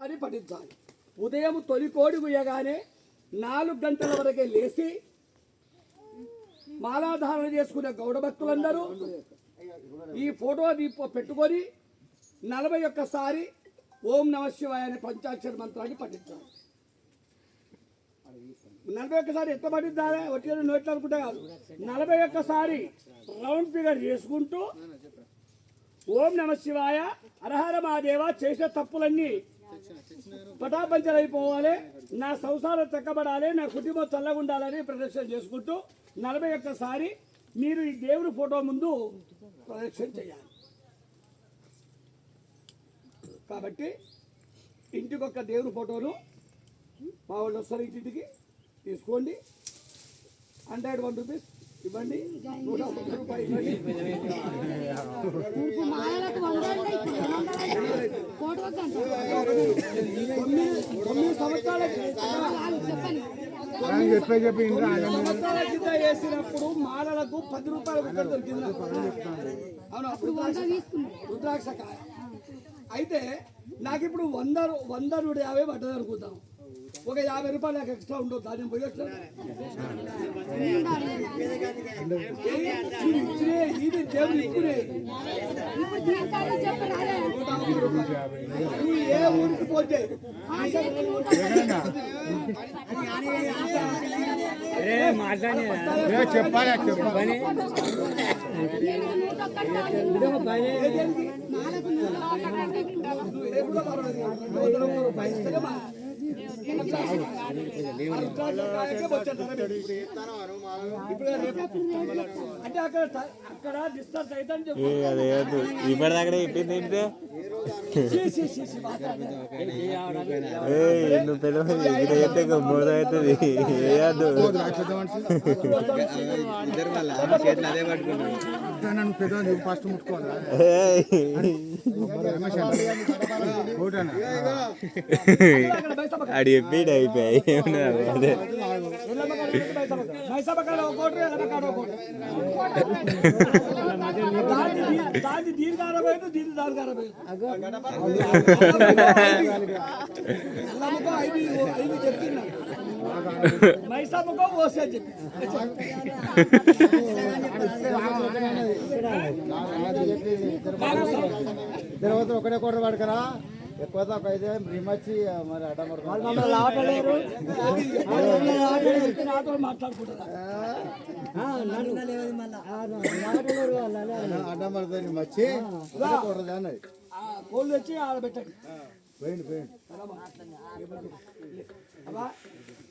అని పఠించాలి ఉదయం తొలి కోడి ఉయ్యగానే నాలుగు గంటల వరకే లేచి మాలాధారణ చేసుకునే గౌడ భక్తులందరూ ఈ ఫోటో దీప పెట్టుకొని నలభై ఒక్కసారి ఓం నమ శివాయ అనే పంచాక్షర మంత్రాన్ని పఠించాలి. నలభై ఒక్కసారి ఎంత పట్టిద్దారా ఒకటి నోట్లు అనుకుంటే కాదు. నలభై ఒక్కసారి రౌండ్ ఫిగర్ చేసుకుంటూ ఓం నమ శివాయ హరహర మహాదేవ చేసిన తప్పులన్నీ పటాపంచలైపోవాలి. నా సంసారం చక్కబడాలి నా కుటుంబం చల్లగా ఉండాలని ప్రదక్షిణ చేసుకుంటూ నలభై ఒక్కసారి మీరు ఈ దేవుడి ఫోటో ముందు ప్రదక్షిణ చేయాలి. కాబట్టి ఇంటికొక్క దేవుడి ఫోటోను మా వాళ్ళు వస్తారు ఇంటికి తీసుకోండి. హండ్రెడ్ వన్ రూపీస్ ఇవ్వండి. నూట రూపాయలు ఇవ్వండి ఇప్పుడు మాలలకు వందలు ఇప్పుడు రెండు వందలు కోటి వద్దంట తొమ్మిది తొమ్మిది సంవత్సరాల చాలు చెప్పండి చెప్పే చెప్పి ఇంకా సంవత్సరాల కింద వేసినప్పుడు మాలలకు పది రూపాయల కుక్కర్ దొరికింది. నాకు. అవును? అప్పుడు రుద్రాక్ష కాయ. అయితే నాకు ఇప్పుడు వంద రూ- వంద నూట యాభై పడ్డది అనుకుందాం ఒక యాభై రూపాయలు నాకు ఎక్స్ట్రా ఉండదు దాన్ని పోయి వచ్చా ఇది దేవుడు ఇప్పుడే. ఏ ఊరికి పోతే చెప్పాలి చెప్పాలి ఏ అంటే అక్కడ అక్కడ డిస్టర్స్ అయితే అదే ఇప్పటిదాకా ఇప్పింది ఏంటి నువ్వు పెద్ద అవుతుంది వేయద్దు ఫస్ట్ ముట్టుకోవాలి ఆడు చెప్పి అయిపోయాయి. అదే. ఓసే చెప్పి. తర్వాత ఒకటే కోట పడకరా ఎక్కువ తక్కువ అయితే రిమచ్చి మరి మచ్చి. ఆ. కోళ్ళు తెచ్చి ఆడ పెట్టండి. పోయింది పోయింది అబ్బా.